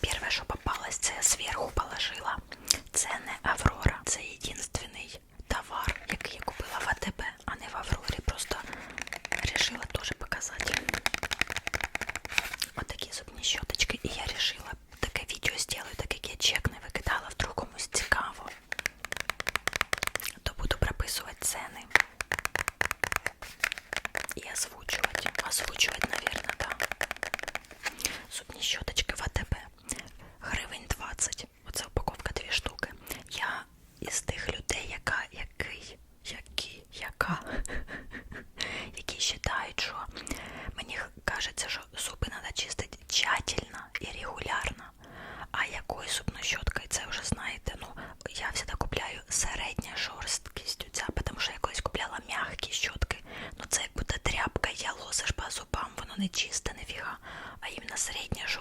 Перше, що попалось, це я зверху положила. Це не Аврора, це єдинственний товар, який я купила в АТБ, а не в Аврорі. Просто решила теж показати. От такі зубні щоточки. І я решила таке відео зроблю, так як я чек не викидала, вдруг комусь цікаво. То буду прописувати ціни. І озвучувати. Озвучувати, наверное, да. Зубні щоточки із тих людей, яка, який, які, яка, які вважають, що мені кажеться, що зуби треба чистити тщательно і регулярно. А якою зубною щоткою, це вже знаєте. Ну, я завжди купляю середня жорсткість у ця, тому що я колись купляла м'які щотки. Ну це як буде тряпка, я лозиш по зубам, воно не чисте, нефіга, а іменно середня жорсткість.